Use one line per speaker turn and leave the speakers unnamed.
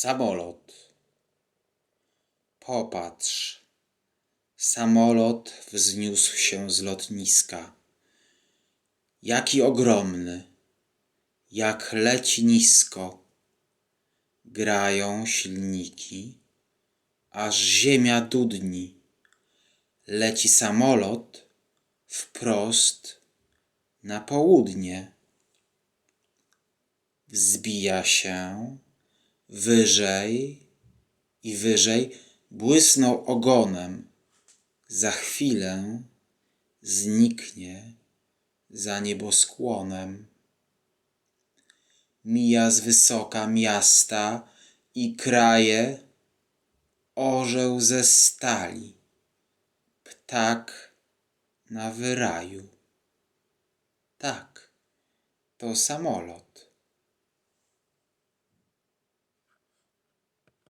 Samolot. Popatrz. Samolot wzniósł się z lotniska. Jaki ogromny, jak leci nisko. Grają silniki, aż ziemia dudni. Leci samolot wprost na południe. Wzbija się wyżej i wyżej, błysnął ogonem. Za chwilę zniknie za nieboskłonem. Mija z wysoka miasta i kraje, orzeł ze stali, ptak na wyraju. Tak, to samolot.